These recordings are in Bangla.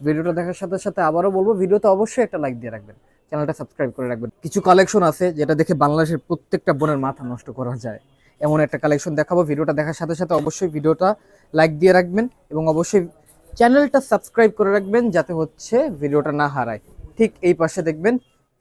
ভিডিওটা দেখার সাথে সাথে আবারও বলব, ভিডিওতে অবশ্যই একটা লাইক দিয়ে রাখবেন। চ্যানেলটা সাবস্ক্রাইব করে রাখবেন। কিছু কালেকশন আছে যেটা দেখে বাংলাদেশের প্রত্যেকটা বোনের মাথা নষ্ট করা যায়। এমন একটা কালেকশন দেখাবো, ভিডিওটা দেখার সাথে সাথে অবশ্যই ভিডিওটা লাইক দিয়ে রাখবেন এবং অবশ্যই চ্যানেলটা সাবস্ক্রাইব করে রাখবেন যাতে হচ্ছে ভিডিওটা না হারায়। ঠিক এই পাশে দেখবেন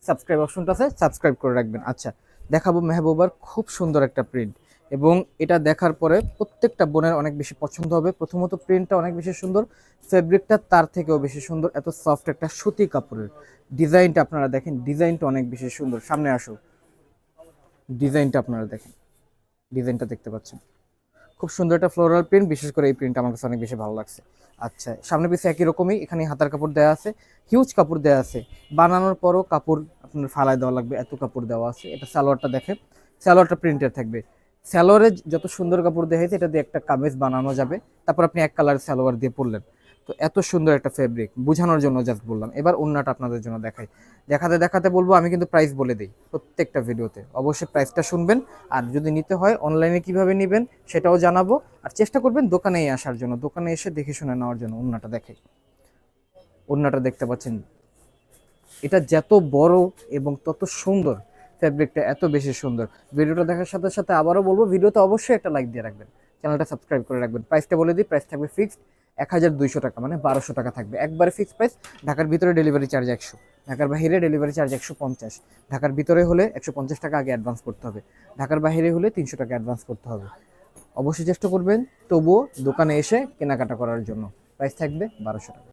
সাবস্ক্রাইব অপশনটা আছে সাবস্ক্রাইব করে রাখবেন। আচ্ছা দেখাবো মেহবুবার খুব সুন্দর একটা প্রিন্ট এবং এটা দেখার পরে প্রত্যেকটা বোনের অনেক বেশি পছন্দ হবে। প্রথমত প্রিন্টটা অনেক বেশি সুন্দর ফেব্রিকটা তার থেকেও বেশি সুন্দর, এত সফট একটা সুতি কাপড়ের। ডিজাইনটা আপনারা দেখেন ডিজাইনটা অনেক বেশি সুন্দর। সামনে আসো। ডিজাইনটা আপনারা দেখেন। ডিজাইনটা দেখতে পাচ্ছেন। খুব সুন্দর একটা ফ্লোরাল প্রিন্ট বিশেষ করে এই প্রিন্ট আমার কাছে অনেক বেশি ভালো লাগছে। আচ্ছা সামনে পিছে একই রকমই, এখানে হাতার কাপড় দেওয়া আছে হিউজ কাপড় দেওয়া আছে। বানানোর পরও কাপড় আপনার ফালায় দেওয়া লাগবে, এত কাপড় দেওয়া আছে। এটা সালোয়ারটা দেখেন, সালোয়ারটা প্রিন্টের থাকবে। সালোয়ারে যত সুন্দর কাপড় দেখাইছে, এটা দিয়ে একটা কামিজ বানানো যাবে। তারপর আপনি এক কালার সালোয়ার দিয়ে পরলেন। তো এত সুন্দর একটা ফেব্রিক বোঝানোর জন্য জাস্ট বললাম। এবার অন্যটা আপনাদের জন্য দেখাই। দেখাতে দেখাতে বলব, আমি কিন্তু প্রাইস বলে দিই প্রত্যেকটা ভিডিওতে। অবশ্যই প্রাইসটা শুনবেন। আর যদি নিতে হয় অনলাইনে কীভাবে নেবেন, সেটাও জানাব। আর চেষ্টা করবেন দোকানেই আসার জন্য, দোকানে এসে দেখে শুনে নেওয়ার জন্য অন্যটা দেখাই। অন্যটা দেখতে পাচ্ছেন? এটা যত বড় এবং তত সুন্দর ফ্যাব্রিকটা এত বেশি সুন্দর। ভিডিওটা দেখার সাথে সাথে আবারও বলব, ভিডিওতে অবশ্যই একটা লাইক দিয়ে রাখবেন। চ্যানেলটা সাবস্ক্রাইব করে রাখবেন। প্রাইসটা বলে দিই প্রাইস থাকবে ফিক্সড এক হাজার দুইশো টাকা মানে বারোশো টাকা থাকবে। একবারে ফিক্সড প্রাইস ঢাকার ভিতরে ডেলিভারি চার্জ একশো। ঢাকার বাইরে ডেলিভারি চার্জ একশো পঞ্চাশ। ঢাকার ভিতরে হলে একশো পঞ্চাশ টাকা আগে অ্যাডভান্স করতে হবে। ঢাকার বাইরে হলে তিনশো টাকা অ্যাডভান্স করতে হবে। অবশ্যই চেষ্টা করবেন, তবুও দোকানে এসে কেনাকাটা করার জন্য। প্রাইস থাকবে বারোশো টাকা।